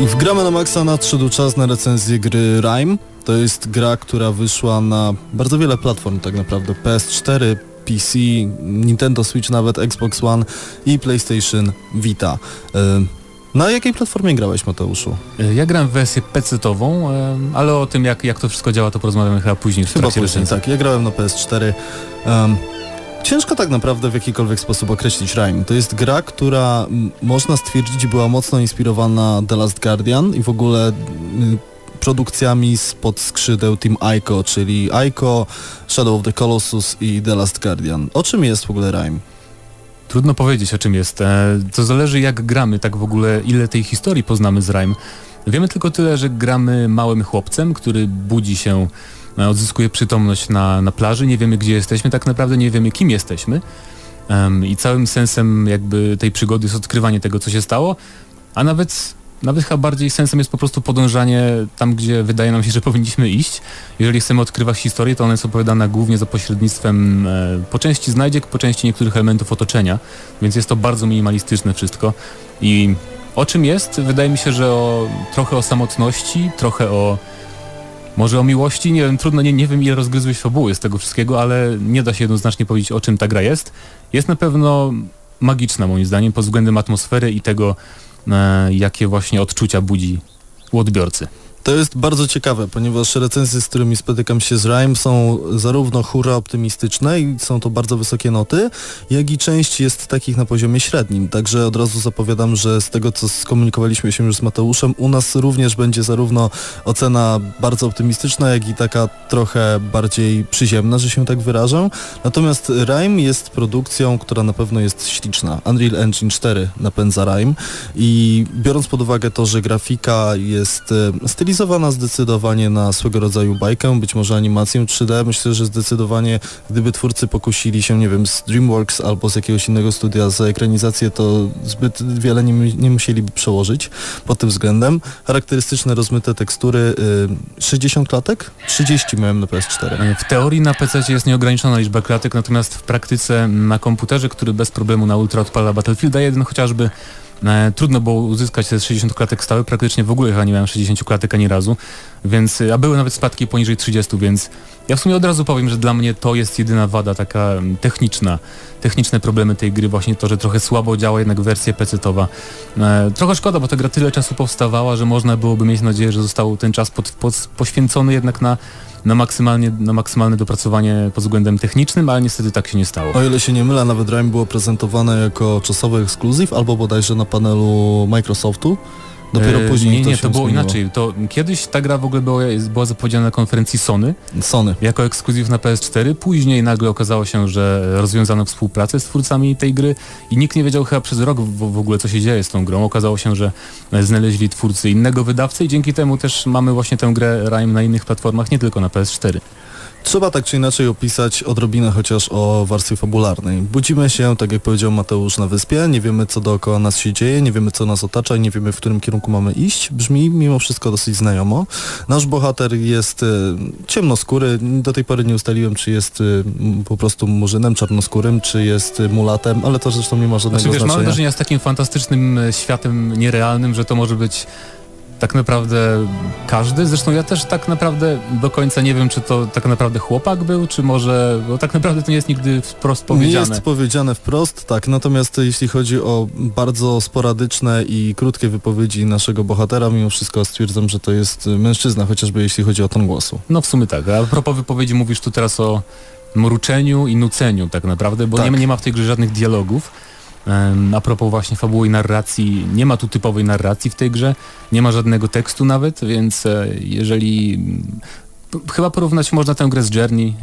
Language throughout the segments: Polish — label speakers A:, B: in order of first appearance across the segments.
A: I w Gramy na Maxa nadszedł czas na recenzję gry Rime. To jest gra, która wyszła na bardzo wiele platform tak naprawdę. PS4, PC, Nintendo Switch, nawet Xbox One i PlayStation Vita. Na jakiej platformie grałeś, Mateuszu?
B: Ja grałem w wersję PC-tową, ale o tym jak, jak to wszystko działa to porozmawiamy chyba później w
A: Chyba później, tak. Ja grałem na PS4. Um, Ciężko tak naprawdę w jakikolwiek sposób określić Rime. To jest gra, która można stwierdzić była mocno inspirowana The Last Guardian i w ogóle produkcjami spod skrzydeł Team Ico, czyli Ico, Shadow of the Colossus i The Last Guardian. O czym jest w ogóle Rime?
B: Trudno powiedzieć o czym jest. E, to zależy jak gramy, tak w ogóle ile tej historii poznamy z Rime. Wiemy tylko tyle, że gramy małym chłopcem, który budzi się odzyskuje przytomność na, na plaży, nie wiemy gdzie jesteśmy, tak naprawdę nie wiemy kim jesteśmy um, i całym sensem jakby tej przygody jest odkrywanie tego co się stało, a nawet nawet chyba bardziej sensem jest po prostu podążanie tam, gdzie wydaje nam się, że powinniśmy iść. Jeżeli chcemy odkrywać historię, to ona jest opowiadana głównie za pośrednictwem e, po części znajdziek, po części niektórych elementów otoczenia, więc jest to bardzo minimalistyczne wszystko. I o czym jest? Wydaje mi się, że o, trochę o samotności, trochę o może o miłości, nie wiem, trudno, nie, nie wiem ile rozgryzłeś fabuły z tego wszystkiego, ale nie da się jednoznacznie powiedzieć o czym ta gra jest. Jest na pewno magiczna moim zdaniem pod względem atmosfery i tego, e, jakie właśnie odczucia budzi u odbiorcy.
A: To jest bardzo ciekawe, ponieważ recenzje, z którymi spotykam się z Rime są zarówno hura optymistyczne i są to bardzo wysokie noty, jak i część jest takich na poziomie średnim. Także od razu zapowiadam, że z tego co skomunikowaliśmy się już z Mateuszem, u nas również będzie zarówno ocena bardzo optymistyczna, jak i taka trochę bardziej przyziemna, że się tak wyrażę. Natomiast Rime jest produkcją, która na pewno jest śliczna. Unreal Engine 4 napędza Rime i biorąc pod uwagę to, że grafika jest e, stylizowana stylizowana zdecydowanie na swego rodzaju bajkę, być może animację 3D. Myślę, że zdecydowanie gdyby twórcy pokusili się, nie wiem, z DreamWorks albo z jakiegoś innego studia za ekranizację, to zbyt wiele nie, nie musieliby przełożyć pod tym względem. Charakterystyczne rozmyte tekstury, 60 y, klatek? 30 miałem na PS4.
B: W teorii na PC jest nieograniczona liczba klatek, natomiast w praktyce na komputerze, który bez problemu na ultra odpala Battlefield 1 chociażby E, trudno było uzyskać te 60 klatek stałe, praktycznie w ogóle chyba nie miałem 60 klatek ani razu, więc, a były nawet spadki poniżej 30, więc ja w sumie od razu powiem, że dla mnie to jest jedyna wada taka techniczna, techniczne problemy tej gry, właśnie to, że trochę słabo działa jednak wersja PC-towa. E, trochę szkoda, bo ta gra tyle czasu powstawała, że można byłoby mieć nadzieję, że został ten czas pod, pod, poświęcony jednak na na, maksymalnie, na maksymalne dopracowanie pod względem technicznym, ale niestety tak się nie stało.
A: O ile się nie mylę, nawet Rime było prezentowane jako czasowy ekskluzyw albo bodajże na panelu Microsoftu. Dopiero e, później
B: Nie, nie, to,
A: to
B: było inaczej. To kiedyś ta gra w ogóle była, była zapowiedziana na konferencji Sony.
A: Sony.
B: Jako ekskluzyw na PS4. Później nagle okazało się, że rozwiązano współpracę z twórcami tej gry i nikt nie wiedział chyba przez rok w, w ogóle co się dzieje z tą grą. Okazało się, że znaleźli twórcy innego wydawcy i dzięki temu też mamy właśnie tę grę Rime na innych platformach, nie tylko na PS4.
A: Trzeba tak czy inaczej opisać odrobinę chociaż o warstwie fabularnej. Budzimy się, tak jak powiedział Mateusz, na wyspie, nie wiemy co dookoła nas się dzieje, nie wiemy co nas otacza i nie wiemy w którym kierunku mamy iść. Brzmi mimo wszystko dosyć znajomo. Nasz bohater jest y, ciemnoskóry, do tej pory nie ustaliłem czy jest y, po prostu murzynem czarnoskórym, czy jest y, mulatem, ale to zresztą nie ma żadnego
B: znaczy,
A: wiesz, znaczenia.
B: Mam wrażenie z takim fantastycznym światem nierealnym, że to może być tak naprawdę każdy. Zresztą ja też tak naprawdę do końca nie wiem, czy to tak naprawdę chłopak był, czy może, bo tak naprawdę to nie jest nigdy wprost powiedziane.
A: Nie jest powiedziane wprost, tak. Natomiast jeśli chodzi o bardzo sporadyczne i krótkie wypowiedzi naszego bohatera, mimo wszystko stwierdzam, że to jest mężczyzna, chociażby jeśli chodzi o ton głosu.
B: No w sumie tak. A propos wypowiedzi mówisz tu teraz o mruczeniu i nuceniu tak naprawdę, bo tak. nie, nie ma w tej grze żadnych dialogów. A propos właśnie fabuły i narracji, nie ma tu typowej narracji w tej grze, nie ma żadnego tekstu nawet, więc e, jeżeli chyba porównać można tę grę z Journey.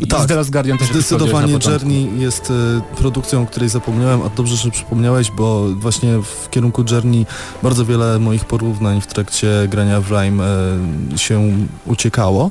B: I tak, z The Last Guardian też
A: Zdecydowanie Journey jest e, produkcją, o której zapomniałem, a dobrze, że przypomniałeś, bo właśnie w kierunku Journey bardzo wiele moich porównań w trakcie grania w Rime e, się uciekało.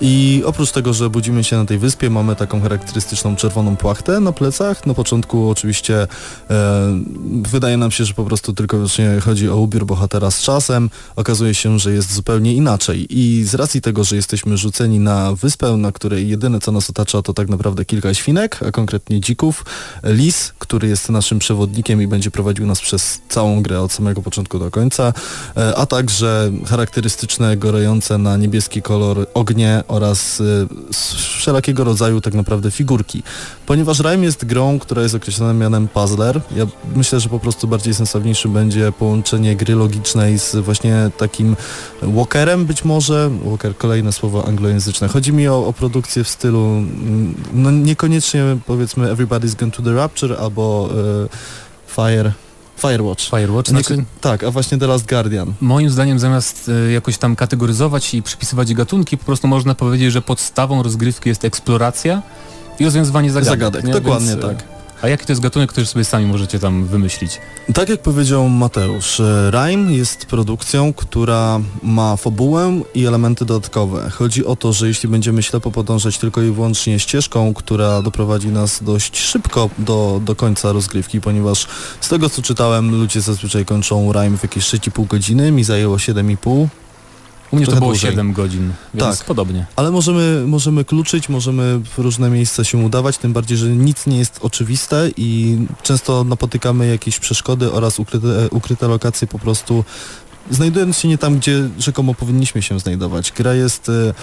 A: I oprócz tego, że budzimy się na tej wyspie, mamy taką charakterystyczną czerwoną płachtę na plecach. Na początku oczywiście e, wydaje nam się, że po prostu tylko właśnie chodzi o ubiór bohatera z czasem. Okazuje się, że jest zupełnie inaczej. I z racji tego, że jesteśmy jesteśmy rzuceni na wyspę, na której jedyne co nas otacza to tak naprawdę kilka świnek, a konkretnie dzików, lis, który jest naszym przewodnikiem i będzie prowadził nas przez całą grę od samego początku do końca, e, a także charakterystyczne, gorejące na niebieski kolor ognie oraz e, wszelakiego rodzaju tak naprawdę figurki. Ponieważ Rime jest grą, która jest określona mianem puzzler, ja myślę, że po prostu bardziej sensowniejszy będzie połączenie gry logicznej z właśnie takim walkerem być może, walker kolejne słowo anglojęzyczne. Chodzi mi o, o produkcję w stylu, mm, no niekoniecznie powiedzmy Everybody's Gone to the Rapture albo e, Fire Firewatch.
B: Firewatch, znaczy, znaczy,
A: Tak, a właśnie The Last Guardian.
B: Moim zdaniem zamiast y, jakoś tam kategoryzować i przypisywać gatunki, po prostu można powiedzieć, że podstawą rozgrywki jest eksploracja i rozwiązywanie zagadek.
A: Zagadek, dokładnie Więc, tak.
B: A jaki to jest gatunek, który sobie sami możecie tam wymyślić?
A: Tak jak powiedział Mateusz, Rime jest produkcją, która ma fabułę i elementy dodatkowe. Chodzi o to, że jeśli będziemy ślepo podążać tylko i wyłącznie ścieżką, która doprowadzi nas dość szybko do, do końca rozgrywki, ponieważ z tego co czytałem, ludzie zazwyczaj kończą Rime w jakieś 6,5 godziny, mi zajęło 7,5
B: u mnie to było dłużej. 7 godzin, więc tak. podobnie.
A: Ale możemy, możemy kluczyć, możemy w różne miejsca się udawać, tym bardziej, że nic nie jest oczywiste i często napotykamy jakieś przeszkody oraz ukryte, ukryte lokacje po prostu znajdując się nie tam, gdzie rzekomo powinniśmy się znajdować. Gra jest e,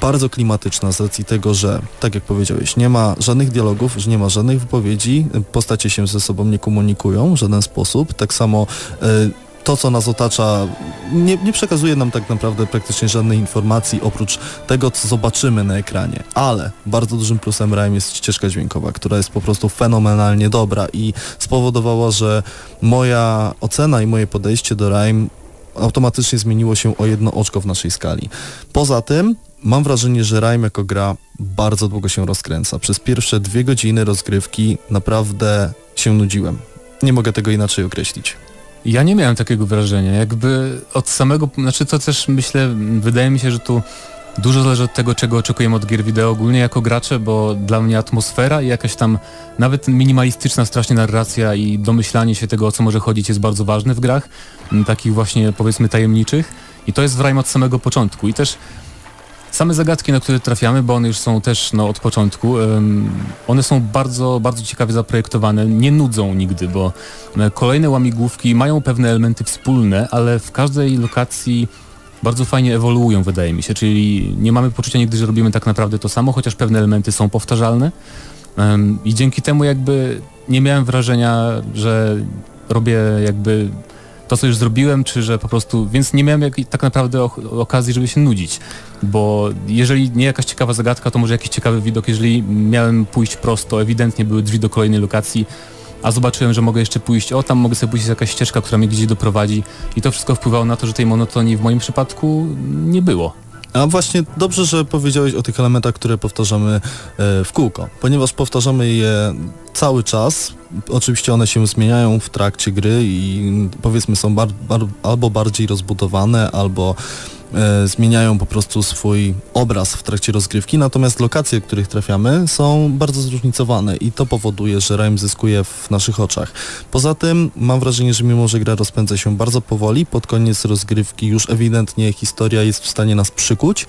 A: bardzo klimatyczna z racji tego, że tak jak powiedziałeś, nie ma żadnych dialogów, że nie ma żadnych wypowiedzi, postacie się ze sobą nie komunikują w żaden sposób. Tak samo y, to, co nas otacza, nie, nie, przekazuje nam tak naprawdę praktycznie żadnej informacji oprócz tego, co zobaczymy na ekranie. Ale bardzo dużym plusem RIME jest ścieżka dźwiękowa, która jest po prostu fenomenalnie dobra i spowodowała, że moja ocena i moje podejście do RIME automatycznie zmieniło się o jedno oczko w naszej skali. Poza tym mam wrażenie, że RIME jako gra bardzo długo się rozkręca. Przez pierwsze dwie godziny rozgrywki naprawdę się nudziłem. Nie mogę tego inaczej określić.
B: Ja nie miałem takiego wrażenia. Jakby od samego, znaczy to też myślę, wydaje mi się, że tu dużo zależy od tego, czego oczekujemy od gier wideo ogólnie jako gracze, bo dla mnie atmosfera i jakaś tam nawet minimalistyczna strasznie narracja i domyślanie się tego, o co może chodzić jest bardzo ważne w grach, takich właśnie powiedzmy tajemniczych i to jest w Rime od samego początku i też Same zagadki, na które trafiamy, bo one już są też no, od początku, one są bardzo, bardzo ciekawie zaprojektowane, nie nudzą nigdy, bo e, kolejne łamigłówki mają pewne elementy wspólne, ale w każdej lokacji bardzo fajnie ewoluują, wydaje mi się, czyli nie mamy poczucia nigdy, że robimy tak naprawdę to samo, chociaż pewne elementy są powtarzalne. I dzięki temu jakby nie miałem wrażenia, że robię jakby to, co już zrobiłem, czy że po prostu, więc nie miałem jak, tak naprawdę okazji, żeby się nudzić, bo jeżeli nie jakaś ciekawa zagadka, to może jakiś ciekawy widok, jeżeli miałem pójść prosto, ewidentnie były drzwi do kolejnej lokacji, a zobaczyłem, że mogę jeszcze pójść, o tam mogę sobie pójść jakaś ścieżka, która mnie gdzieś doprowadzi i to wszystko wpływało na to, że tej monotonii w moim przypadku nie było.
A: A właśnie dobrze, że powiedziałeś o tych elementach, które powtarzamy e, w kółko, ponieważ powtarzamy je cały czas. Oczywiście one się zmieniają w trakcie gry i powiedzmy są bar bar albo bardziej rozbudowane, albo e, zmieniają po prostu swój obraz w trakcie rozgrywki, natomiast lokacje, w których trafiamy są bardzo zróżnicowane i to powoduje, że Rime zyskuje w naszych oczach. Poza tym mam wrażenie, że mimo, że gra rozpędza się bardzo powoli, pod koniec rozgrywki już ewidentnie historia jest w stanie nas przykuć,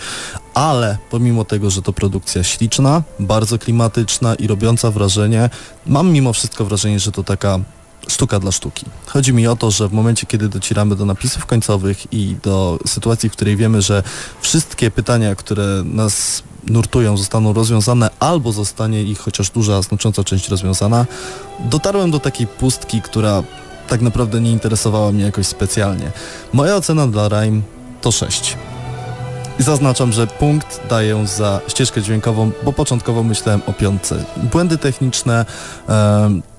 A: ale pomimo tego, że to produkcja śliczna, bardzo klimatyczna i robiąca wrażenie, mam mimo wszystko wrażenie, że to taka sztuka dla sztuki. Chodzi mi o to, że w momencie, kiedy docieramy do napisów końcowych i do sytuacji, w której wiemy, że wszystkie pytania, które nas nurtują, zostaną rozwiązane albo zostanie ich chociaż duża, znacząca część rozwiązana, dotarłem do takiej pustki, która tak naprawdę nie interesowała mnie jakoś specjalnie. Moja ocena dla Rime to 6. Zaznaczam, że punkt daję za ścieżkę dźwiękową, bo początkowo myślałem o piątce. Błędy techniczne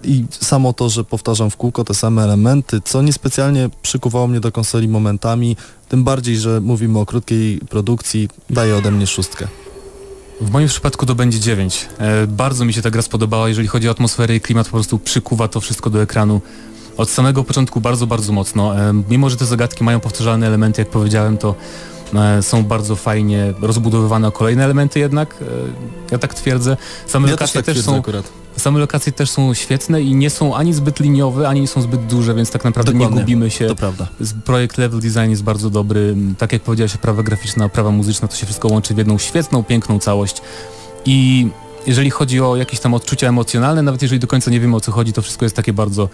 A: i samo to, że powtarzam w kółko te same elementy, co niespecjalnie przykuwało mnie do konsoli momentami, tym bardziej, że mówimy o krótkiej produkcji, daje ode mnie szóstkę.
B: W moim przypadku to będzie 9. E, bardzo mi się ta gra spodobała, jeżeli chodzi o atmosferę i klimat, po prostu przykuwa to wszystko do ekranu. Od samego początku bardzo, bardzo mocno. E, mimo, że te zagadki mają powtarzalne elementy, jak powiedziałem, to są bardzo fajnie rozbudowywane o kolejne elementy jednak, e, ja tak twierdzę. Same
A: ja
B: lokacje
A: też, tak
B: też są
A: akurat.
B: Same lokacje też są świetne i nie są ani zbyt liniowe, ani nie są zbyt duże, więc tak naprawdę
A: Dokładnie.
B: nie gubimy się.
A: To prawda.
B: Projekt Level Design jest bardzo dobry. Tak jak powiedziałeś, prawa graficzna, prawa muzyczna, to się wszystko łączy w jedną świetną, piękną całość. I jeżeli chodzi o jakieś tam odczucia emocjonalne, nawet jeżeli do końca nie wiemy o co chodzi, to wszystko jest takie bardzo,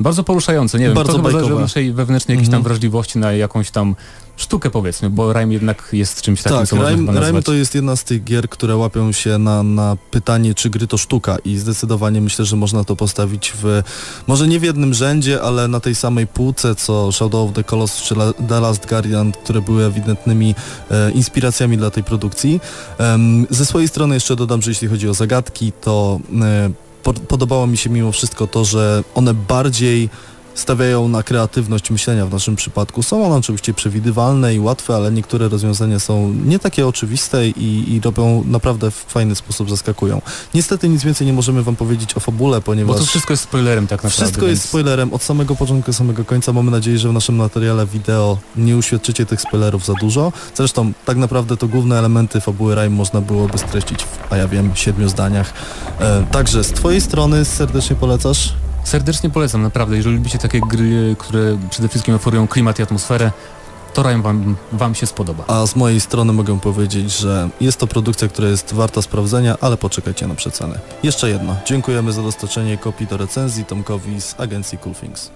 B: bardzo poruszające. Nie wiem,
A: Bardzo
B: to zależy od naszej wewnętrznej jakiejś tam
A: Mhm.
B: wrażliwości na jakąś tam sztukę powiedzmy, bo rhyme jednak jest czymś takim,
A: Tak,
B: co można
A: Rime,
B: chyba
A: Rime to jest jedna z tych gier, które łapią się na, na pytanie, czy gry to sztuka i zdecydowanie myślę, że można to postawić w, może nie w jednym rzędzie, ale na tej samej półce, co Shadow of the Colossus czy La- The Last Guardian, które były ewidentnymi e, inspiracjami dla tej produkcji. Em, ze swojej strony jeszcze dodam, że jeśli chodzi o zagadki, to e, podobało mi się mimo wszystko to, że one bardziej stawiają na kreatywność myślenia w naszym przypadku. Są one oczywiście przewidywalne i łatwe, ale niektóre rozwiązania są nie takie oczywiste i, i robią naprawdę w fajny sposób zaskakują. Niestety nic więcej nie możemy wam powiedzieć o fabule,
B: Bo
A: ponieważ
B: to wszystko jest spoilerem tak naprawdę.
A: wszystko jest
B: więc-
A: spoilerem od samego początku do samego końca. Mamy nadzieję, że w naszym materiale wideo nie uświadczycie tych spoilerów za dużo. Zresztą tak naprawdę to główne elementy fabuły Rime można byłoby streścić w, a ja wiem, siedmiu zdaniach. E, także z twojej strony serdecznie polecasz?
B: Serdecznie polecam, naprawdę. Jeżeli lubicie takie gry, które przede wszystkim oferują klimat i atmosferę, to Rime wam, wam się spodoba.
A: A z mojej strony mogę powiedzieć, że jest to produkcja, która jest warta sprawdzenia, ale poczekajcie na przecenę. Jeszcze jedno. Dziękujemy za dostarczenie kopii do recenzji Tomkowi z agencji Cool Things.